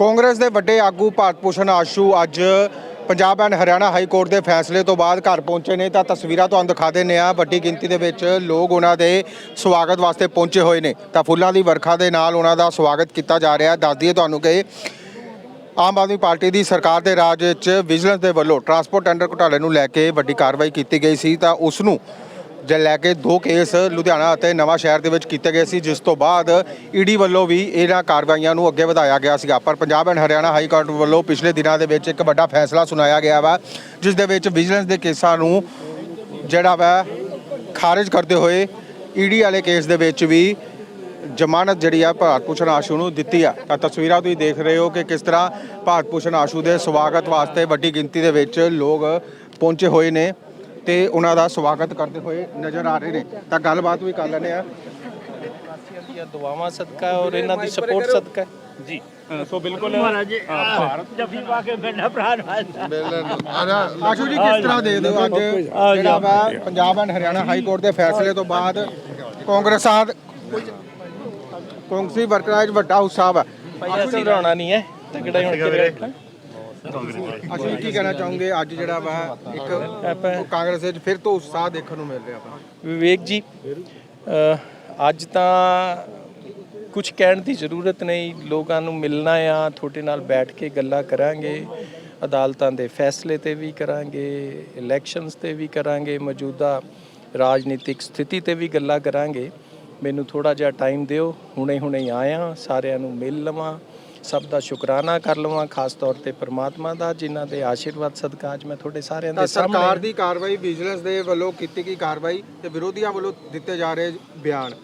ਕਾਂਗਰਸ ਦੇ ਵੱਡੇ ਆਗੂ ਭਾਰਤ ਭੂਸ਼ਣ ਆਸ਼ੂ ਅੱਜ Punjab and Haryana high court ਦੇ ਫੈਸਲੇ ਤੋਂ ਬਾਅਦ ਘਰ ਪਹੁੰਚੇ ਨੇ, ਤਾਂ ਤਸਵੀਰਾਂ ਤੁਹਾਨੂੰ ਦਿਖਾ ਦਿੰਨੇ ਆ ਵੱਡੀ ਗਿਣਤੀ ਦੇ ਵਿੱਚ ਲੋਕ ਉਹਨਾਂ ਦੇ ਸਵਾਗਤ ਵਾਸਤੇ ਪਹੁੰਚੇ ਹੋਏ ਨੇ। ਤਾਂ ਫੁੱਲਾਂ ਦੀ ਵਰਖਾ ਦੇ ਨਾਲ ਉਹਨਾਂ ਦਾ ਸਵਾਗਤ ਕੀਤਾ ਜਾ ਰਿਹਾ। ਹੈ ਦੱਸ ਦਈਏ ਤੁਹਾਨੂੰ ਕਿ ਆਮ ਆਦਮੀ ਪਾਰਟੀ ਦੀ ਸਰਕਾਰ ਦੇ ਰਾਜ ਵਿੱਚ ਵਿਜੀਲੈਂਸ ਦੇ ਵੱਲੋਂ ਟਰਾਂਸਪੋਰਟ ਟੈਂਡਰ ਘੁਟਾਲੇ ਨੂੰ ਲੈ ਕੇ ਵੱਡੀ ਕਾਰਵਾਈ ਕੀਤੀ ਗਈ ਸੀ, ਤਾਂ ਉਸ ਨੂੰ ਜੇ ਲੈ ਕੇ ਦੋ ਕੇਸ ਲੁਧਿਆਣਾ ਅਤੇ ਨਵਾਂ ਸ਼ਹਿਰ ਦੇ ਵਿੱਚ ਕੀਤੇ ਗਏ ਸੀ, ਜਿਸ ਤੋਂ ਬਾਅਦ ਈਡੀ ਵੱਲੋਂ ਵੀ ਇਹਨਾਂ ਕਾਰਵਾਈਆਂ ਨੂੰ ਅੱਗੇ ਵਧਾਇਆ ਗਿਆ ਸੀਗਾ। ਪਰ Punjab and Haryana high court ਵੱਲੋਂ ਪਿਛਲੇ ਦਿਨਾਂ ਦੇ ਵਿੱਚ ਇੱਕ ਵੱਡਾ ਫੈਸਲਾ ਸੁਣਾਇਆ ਗਿਆ ਵਾ, ਜਿਸ ਦੇ ਵਿੱਚ ਵਿਜੀਲੈਂਸ ਦੇ ਕੇਸਾਂ ਨੂੰ ਜਿਹੜਾ ਵਾ ਖਾਰਜ ਕਰਦੇ ਹੋਏ ਈਡੀ ਵਾਲੇ ਕੇਸ ਦੇ ਵਿੱਚ ਵੀ ਜ਼ਮਾਨਤ ਜਿਹੜੀ ਆ ਭਾਰਤ ਭੂਸ਼ਣ ਆਸ਼ੂ ਨੂੰ ਦਿੱਤੀ ਆ। ਤਾਂ ਤਸਵੀਰਾਂ ਤੁਸੀਂ ਦੇਖ ਰਹੇ ਹੋ ਕਿ ਕਿਸ ਤਰ੍ਹਾਂ ਭਾਰਤ ਭੂਸ਼ਣ ਆਸ਼ੂ ਦੇ ਸਵਾਗਤ ਵਾਸਤੇ ਵੱਡੀ ਗਿਣਤੀ ਦੇ ਵਿੱਚ ਲੋਕ ਪਹੁੰਚੇ ਹੋਏ ਨੇ। ਤੇ ਉਹਨਾਂ ਦਾ ਸਵਾਗਤ ਕਰਦੇ ਹੋਏ ਨਜ਼ਰ ਆ ਰਹੇ ਨੇ। ਤਾਂ ਗੱਲਬਾਤ ਵੀ ਕਰ ਲੈਂਦੇ ਆ ਦੀਆਂ ਦੁਆਵਾਂ ਸਦਕਾ ਔਰ ਇਹਨਾਂ ਦੀ ਸਪੋਰਟ ਸਦਕਾ ਜੀ। ਸੋ ਬਿਲਕੁਲ ਮਹਾਰਾਜ ਜੀ ਜੱਫੀ ਪਾ ਕੇ ਬੈਠਾ ਭਰਾ ਨਾਲ ਆਸ਼ੂ ਜੀ ਕਿਸ ਤਰ੍ਹਾਂ ਦੇ ਦਿਓ ਅੱਜ? ਜਿਹੜਾ ਵਾ Punjab and Haryana high court ਦੇ ਫੈਸਲੇ ਤੋਂ ਬਾਅਦ ਕਾਂਗਰਸ ਕਾਂਗਰਸੀ ਵਰਕਰਾਂ 'ਚ ਵੱਡਾ ਉਤਸ਼ਾਹ ਹੈ ਭਾਈ ਅਸੀਂ ਰੋਣਾ ਨਹੀਂ ਹੈ। ਤਗੜਾ ਹੁਣ ਅਸੀਂ ਕੀ ਕਹਿਣਾ ਚਾਹੋਗੇ? ਅੱਜ ਜਿਹੜਾ ਵਾ ਇੱਕ ਕਾਂਗਰਸ ਵਿੱਚ ਫਿਰ ਤੋਂ ਉਤਸ਼ਾਹ ਦੇਖਣ ਨੂੰ ਮਿਲ ਰਿਹਾ ਵਾ। ਵਿਵੇਕ ਜੀ ਅ, ਅੱਜ ਤਾਂ ਕੁਝ ਕਹਿਣ ਦੀ ਜ਼ਰੂਰਤ ਨਹੀਂ। ਲੋਕਾਂ ਨੂੰ ਮਿਲਣਾ ਆ ਤੁਹਾਡੇ ਨਾਲ ਬੈਠ ਕੇ ਗੱਲਾਂ ਕਰਾਂਗੇ। ਅਦਾਲਤਾਂ ਦੇ ਫੈਸਲੇ ਤੇ ਵੀ ਕਰਾਂਗੇ ਇਲੈਕਸ਼ਨਸ ਤੇ ਵੀ ਕਰਾਂਗੇ ਮੌਜੂਦਾ ਰਾਜਨੀਤਿਕ ਸਥਿਤੀ ਤੇ ਵੀ ਗੱਲਾਂ ਕਰਾਂਗੇ। ਮੈਨੂੰ ਥੋੜਾ ਜਿਹਾ ਟਾਈਮ ਦਿਓ ਹੁਣੇ ਹੁਣੇ ਆਇਆ ਸਾਰਿਆਂ ਨੂੰ ਮਿਲ ਲਵਾਂ। ਸਭ ਦਾ ਸ਼ੁਕਰਾਨਾ ਕਰ ਲਵਾਂ ਖਾਸ ਤੌਰ ਤੇ ਪ੍ਰਮਾਤਮਾ ਦਾ ਜਿਨ੍ਹਾਂ ਦੇ ਆਸ਼ੀਰਵਾਦ ਸਦਕਾ ਅੱਜ ਮੈਂ ਤੁਹਾਡੇ ਸਾਰਿਆਂ ਦੇ ਸਰਕਾਰ ਸਾਹਮਣੇ ਦੀ ਕਾਰਵਾਈ ਵਿਜੀਲੈਂਸ ਦੇ ਵੱਲੋਂ ਕੀਤੀ ਗਈ ਕਾਰਵਾਈ ਤੇ ਵਿਰੋਧੀਆਂ ਵੱਲੋਂ ਦਿੱਤੇ ਜਾ ਰਹੇ ਬਿਆਨ।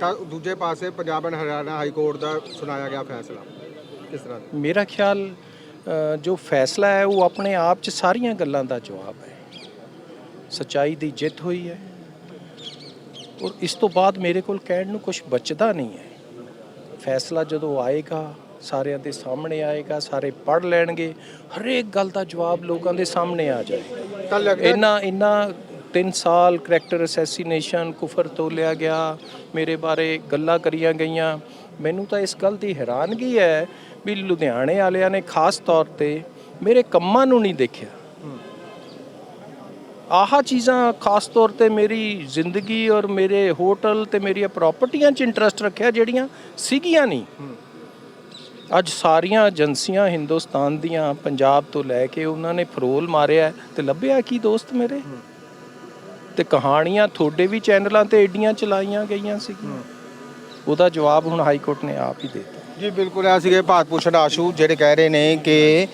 ਤਾਂ ਦੂਜੇ ਪਾਸੇ Punjab and Haryana high court ਦਾ ਸੁਣਾਇਆ ਗਿਆ ਫੈਸਲਾ। ਕਿਸ ਤਰ੍ਹਾਂ? ਮੇਰਾ ਖਿਆਲ ਜੋ ਫੈਸਲਾ ਹੈ ਉਹ ਆਪਣੇ ਆਪ 'ਚ ਸਾਰੀਆਂ ਗੱਲਾਂ ਦਾ ਜਵਾਬ ਹੈ। ਸਚਾਈ ਦੀ ਜਿੱਤ ਹੋਈ ਹੈ। ਔਰ ਇਸ ਤੋਂ ਬਾਅਦ ਮੇਰੇ ਕੋਲ ਕਹਿਣ ਨੂੰ ਕੁਝ ਬਚਦਾ ਨਹੀਂ ਹੈ। ਫੈਸਲਾ ਜਦੋਂ ਆਏਗਾ ਸਾਰਿਆਂ ਦੇ ਸਾਹਮਣੇ ਆਏਗਾ ਸਾਰੇ ਪੜ ਲੈਣਗੇ। ਹਰੇਕ ਗੱਲ ਦਾ ਜਵਾਬ ਲੋਕਾਂ ਦੇ ਸਾਹਮਣੇ ਆ ਜਾਏਗਾ। ਤਾਂ ਲੱਗਦਾ ਇੰਨਾ ਇੰਨਾ 3 ਸਾਲ ਕਰੈਕਟਰ ਅਸੈਸੀਨੇਸ਼ਨ ਕੁਫਰ ਤੋਲਿਆ ਗਿਆ ਮੇਰੇ ਬਾਰੇ ਗੱਲਾਂ ਕਰੀਆਂ ਗਈਆਂ। ਮੈਨੂੰ ਤਾਂ ਇਸ ਗੱਲ ਦੀ ਹੈਰਾਨਗੀ ਹੈ ਵੀ ਲੁਧਿਆਣੇ ਵਾਲਿਆਂ ਨੇ ਖਾਸ ਤੌਰ ਤੇ ਮੇਰੇ ਕੰਮਾਂ ਨੂੰ ਨਹੀਂ ਦੇਖਿਆ। ਆਹ ਚੀਜ਼ਾਂ ਖਾਸ ਤੌਰ ਤੇ ਮੇਰੀ ਜ਼ਿੰਦਗੀ ਔਰ ਮੇਰੇ ਹੋਟਲ ਤੇ ਮੇਰੀਆਂ ਪ੍ਰਾਪਰਟੀਆਂ 'ਚ ਇੰਟਰਸਟ ਰੱਖਿਆ ਜਿਹੜੀਆਂ ਸੀਗੀਆਂ ਨਹੀਂ। ਅੱਜ ਸਾਰੀਆਂ ਏਜੰਸੀਆਂ ਹਿੰਦੁਸਤਾਨ ਦੀਆਂ ਪੰਜਾਬ ਤੋਂ ਲੈ ਕੇ ਉਹਨਾਂ ਨੇ ਫਰੋਲ ਮਾਰਿਆ ਤੇ ਲੱਭਿਆ ਕੀ ਦੋਸਤ ਮੇਰੇ? ਤੇ ਕਹਾਣੀਆਂ ਤੁਹਾਡੇ ਵੀ ਚੈਨਲਾਂ ਤੇ ਏਡੀਆਂ ਚਲਾਈਆਂ ਗਈਆਂ ਸੀਗੀਆਂ। ਉਹਦਾ ਜਵਾਬ ਹੁਣ ਹਾਈ ਕੋਰਟ ਨੇ ਆਪ ਹੀ ਦੇ ਦਿੱਤਾ। ਜੀ ਬਿਲਕੁਲ ਆ ਸੀਗੇ ਭਾਰਤ ਭੂਸ਼ਣ ਆਸ਼ੂ ਜਿਹੜੇ ਕਹਿ ਰਹੇ ਨੇ ਕਿ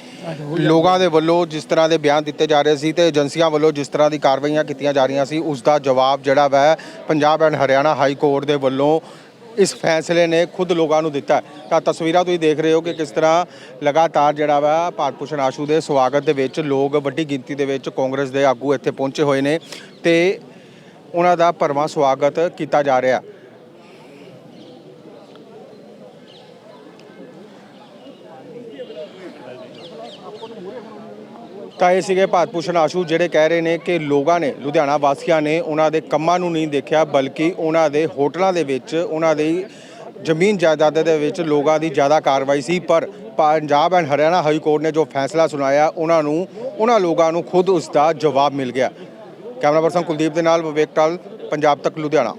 ਲੋਕਾਂ ਦੇ ਵੱਲੋਂ ਜਿਸ ਤਰ੍ਹਾਂ ਦੇ ਬਿਆਨ ਦਿੱਤੇ ਜਾ ਰਹੇ ਸੀ ਤੇ ਏਜੰਸੀਆਂ ਵੱਲੋਂ ਜਿਸ ਤਰ੍ਹਾਂ ਦੀ ਕਾਰਵਾਈਆਂ ਕੀਤੀਆਂ ਜਾ ਰਹੀਆਂ ਸੀ ਉਸ ਦਾ ਜਵਾਬ ਜਿਹੜਾ ਵਾ Punjab and Haryana high court ਦੇ ਵੱਲੋਂ ਇਸ ਫੈਸਲੇ ਨੇ ਖੁਦ ਲੋਕਾਂ ਨੂੰ ਦਿੱਤਾ ਤਾਂ ਤਸਵੀਰਾਂ ਤੁਸੀਂ ਦੇਖ ਰਹੇ ਹੋ ਕਿ ਕਿਸ ਤਰ੍ਹਾਂ ਲਗਾਤਾਰ ਜਿਹੜਾ ਵਾ ਭਾਰਤ ਭੂਸ਼ਣ ਆਸ਼ੂ ਦੇ ਸਵਾਗਤ ਦੇ ਵਿੱਚ ਲੋਕ ਵੱਡੀ ਗਿਣਤੀ ਦੇ ਵਿੱਚ ਕਾਂਗਰਸ ਦੇ ਆਗੂ ਇੱਥੇ ਪਹੁੰਚੇ ਹੋਏ ਨੇ ਤੇ ਉਹਨਾਂ ਦਾ ਭਰਵਾਂ ਸਵਾਗਤ ਕੀਤਾ ਜਾ ਰਿਹਾ। ਤਾਂ ਇਹ ਸੀਗੇ ਭਾਰਤ ਭੂਸ਼ਣ ਆਸ਼ੂ ਜਿਹੜੇ ਕਹਿ ਰਹੇ ਨੇ ਕਿ ਲੋਕਾਂ ਨੇ, ਲੁਧਿਆਣਾ ਵਾਸੀਆਂ ਨੇ ਉਹਨਾਂ ਦੇ ਕੰਮਾਂ ਨੂੰ ਨਹੀਂ ਦੇਖਿਆ, ਬਲਕਿ ਉਹਨਾਂ ਦੇ ਹੋਟਲਾਂ ਦੇ ਵਿੱਚ, ਉਹਨਾਂ ਦੀ ਜ਼ਮੀਨ ਜਾਇਦਾਦ ਦੇ ਵਿੱਚ ਲੋਕਾਂ ਦੀ ਜ਼ਿਆਦਾ ਕਾਰਵਾਈ ਸੀ। ਪਰ Punjab and Haryana high court ਨੇ ਜੋ ਫੈਸਲਾ ਸੁਣਾਇਆ, ਉਹਨਾਂ ਨੂੰ, ਉਹਨਾਂ ਲੋਕਾਂ ਨੂੰ ਖੁਦ ਉਸ ਦਾ ਜਵਾਬ ਮਿਲ ਗਿਆ। ਕੈਮਰਾ ਪਰਸਨ ਕੁਲਦੀਪ ਦੇ ਨਾਲ ਵਿਵੇਕ ਟਾਲ, ਪੰਜਾਬ ਤੱਕ ਲੁਧਿਆਣਾ।